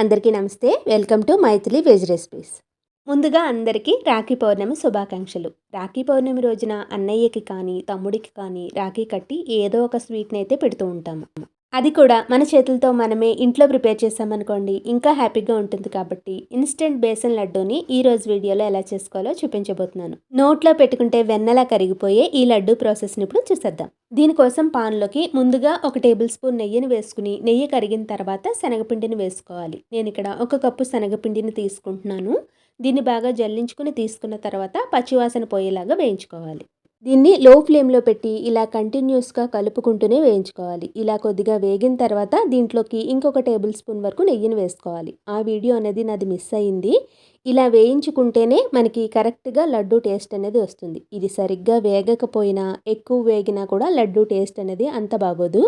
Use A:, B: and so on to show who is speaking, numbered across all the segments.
A: అందరికీ నమస్తే. Welcome to Maithili veg recipes. ముందుగా అందరికీ రాఖీ పౌర్ణమి శుభాకాంక్షలు. రాఖీ పౌర్ణమి రోజున అన్నయ్యకి కానీ తమ్ముడికి కానీ రాఖీ కట్టి ఏదో ఒక స్వీట్ని అయితే పెడుతూ ఉంటాము. అది కూడా మన చేతులతో మనమే ఇంట్లో ప్రిపేర్ చేసామనుకోండి ఇంకా హ్యాపీగా ఉంటుంది కాబట్టి ఇన్స్టెంట్ బేసన్ లడ్డూని ఈ రోజు వీడియోలో ఎలా చేసుకోవాలో చూపించబోతున్నాను. నోట్లో పెట్టుకుంటే వెన్నలా కరిగిపోయే ఈ లడ్డు ప్రాసెస్ని ఇప్పుడు చూసేద్దాం. దీనికోసం పాన్లోకి ముందుగా ఒక టేబుల్ స్పూన్ నెయ్యిని వేసుకుని నెయ్యి కరిగిన తర్వాత శనగపిండిని వేసుకోవాలి. నేను ఇక్కడ ఒక కప్పు శనగపిండిని తీసుకుంటున్నాను. దీన్ని బాగా జల్లించుకుని తీసుకున్న తర్వాత పచ్చివాసన పోయేలాగా వేయించుకోవాలి. దీన్ని లో ఫ్లేమ్లో పెట్టి ఇలా కంటిన్యూస్గా కలుపుకుంటూనే వేయించుకోవాలి. ఇలా కొద్దిగా వేగిన తర్వాత దీంట్లోకి ఇంకొక టేబుల్ స్పూన్ వరకు నెయ్యిని వేసుకోవాలి. ఆ వీడియో అనేది నాది మిస్ అయింది. ఇలా వేయించుకుంటేనే మనకి కరెక్ట్గా లడ్డు టేస్ట్ అనేది వస్తుంది. ఇది సరిగ్గా వేగకపోయినా ఎక్కువ వేగినా కూడా లడ్డు టేస్ట్ అనేది అంత బాగోదు.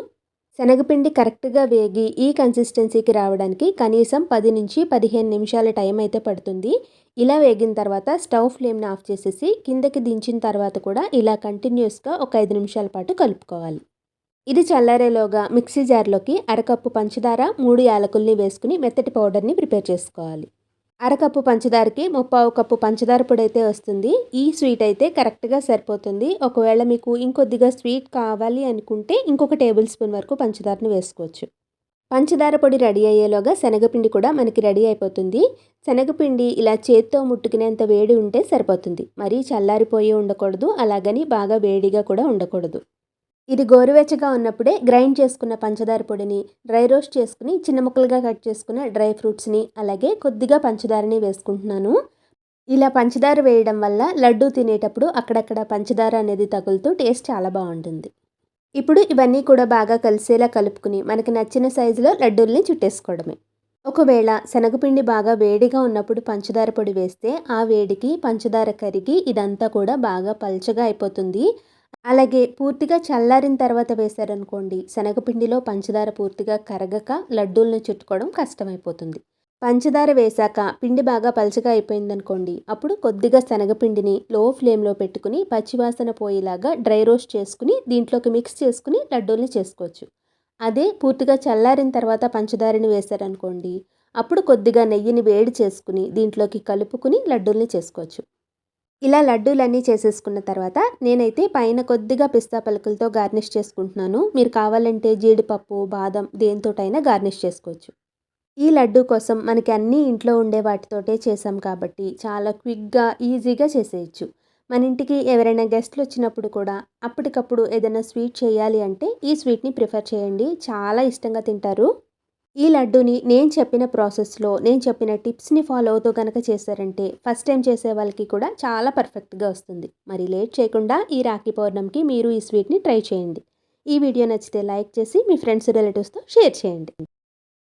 A: శనగపిండి కరెక్ట్గా వేగి ఈ కన్సిస్టెన్సీకి రావడానికి కనీసం పది నుంచి పదిహేను నిమిషాల టైం అయితే పడుతుంది. ఇలా వేగిన తర్వాత స్టవ్ ఫ్లేమ్ని ఆఫ్ చేసేసి కిందకి దించిన తర్వాత కూడా ఇలా కంటిన్యూస్గా ఒక ఐదు నిమిషాల పాటు కలుపుకోవాలి. ఇది చల్లారేలోగా మిక్సీ జార్లోకి అరకప్పు పంచదార మూడు యాలకుల్ని వేసుకుని మెత్తటి పౌడర్ని ప్రిపేర్ చేసుకోవాలి. అరకప్పు పంచదారకి ముప్పావు కప్పు పంచదార పొడి అయితే వస్తుంది. ఈ స్వీట్ అయితే కరెక్ట్గా సరిపోతుంది. ఒకవేళ మీకు ఇంకొద్దిగా స్వీట్ కావాలి అనుకుంటే ఇంకొక టేబుల్ స్పూన్ వరకు పంచదారను వేసుకోవచ్చు. పంచదార పొడి రెడీ అయ్యేలోగా శనగపిండి కూడా మనకి రెడీ అయిపోతుంది. శనగపిండి ఇలా చేత్తో ముట్టుకునేంత వేడి ఉంటే సరిపోతుంది. మరీ చల్లారిపోయి ఉండకూడదు. అలాగని బాగా వేడిగా కూడా ఉండకూడదు. ఇది గోరువెచ్చగా ఉన్నప్పుడే గ్రైండ్ చేసుకున్న పంచదార పొడిని డ్రై రోస్ట్ చేసుకుని చిన్న ముక్కలుగా కట్ చేసుకున్న డ్రై ఫ్రూట్స్ని అలాగే కొద్దిగా పంచదారని వేసుకుంటున్నాను. ఇలా పంచదార వేయడం వల్ల లడ్డు తినేటప్పుడు అక్కడక్కడ పంచదార అనేది తగులుతూ టేస్ట్ చాలా బాగుంటుంది. ఇప్పుడు ఇవన్నీ కూడా బాగా కలిసేలా కలుపుకుని మనకి నచ్చిన సైజులో లడ్డూల్ని చుట్టేసుకోవడమే. ఒకవేళ శనగపిండి బాగా వేడిగా ఉన్నప్పుడు పంచదార పొడి వేస్తే ఆ వేడికి పంచదార కరిగి ఇదంతా కూడా బాగా పల్చగా అయిపోతుంది. అలాగే పూర్తిగా చల్లారిన తర్వాత వేశారనుకోండి శనగపిండిలో పంచదార పూర్తిగా కరగక లడ్డూలను చుట్టుకోవడం కష్టమైపోతుంది. పంచదార వేశాక పిండి బాగా పలచగా అయిపోయిందనుకోండి అప్పుడు కొద్దిగా శనగపిండిని లో ఫ్లేమ్లో పెట్టుకుని పచ్చివాసన పోయేలాగా డ్రై రోస్ట్ చేసుకుని దీంట్లోకి మిక్స్ చేసుకుని లడ్డూల్ని చేసుకోవచ్చు. అదే పూర్తిగా చల్లారిన తర్వాత పంచదారని వేశారనుకోండి అప్పుడు కొద్దిగా నెయ్యిని వేడి చేసుకుని దీంట్లోకి కలుపుకుని లడ్డూల్ని చేసుకోవచ్చు. ఇలా లడ్డూలన్నీ చేసేసుకున్న తర్వాత నేనైతే పైన కొద్దిగా పిస్తా పలుకులతో గార్నిష్ చేసుకుంటున్నాను. మీరు కావాలంటే జీడిపప్పు బాదం దేంతోటైనా గార్నిష్ చేసుకోవచ్చు. ఈ లడ్డు కోసం మనకి అన్నీ ఇంట్లో ఉండే వాటితోటే చేసాం కాబట్టి చాలా క్విక్గా ఈజీగా చేసేయచ్చు. మన ఇంటికి ఎవరైనా గెస్ట్లు వచ్చినప్పుడు కూడా అప్పటికప్పుడు ఏదైనా స్వీట్ చేయాలి అంటే ఈ స్వీట్ని ప్రిఫర్ చేయండి. చాలా ఇష్టంగా తింటారు. ఈ లడ్డూని నేను చెప్పిన ప్రాసెస్లో నేను చెప్పిన టిప్స్ని ఫాలో అవుతూ కనుక చేశారంటే ఫస్ట్ టైం చేసే వాళ్ళకి కూడా చాలా పర్ఫెక్ట్గా వస్తుంది. మరి లేట్ చేయకుండా ఈ రాఖీ పౌర్ణమికి మీరు ఈ స్వీట్ని ట్రై చేయండి. ఈ వీడియో నచ్చితే లైక్ చేసి మీ ఫ్రెండ్స్ రిలేటివ్స్తో షేర్ చేయండి.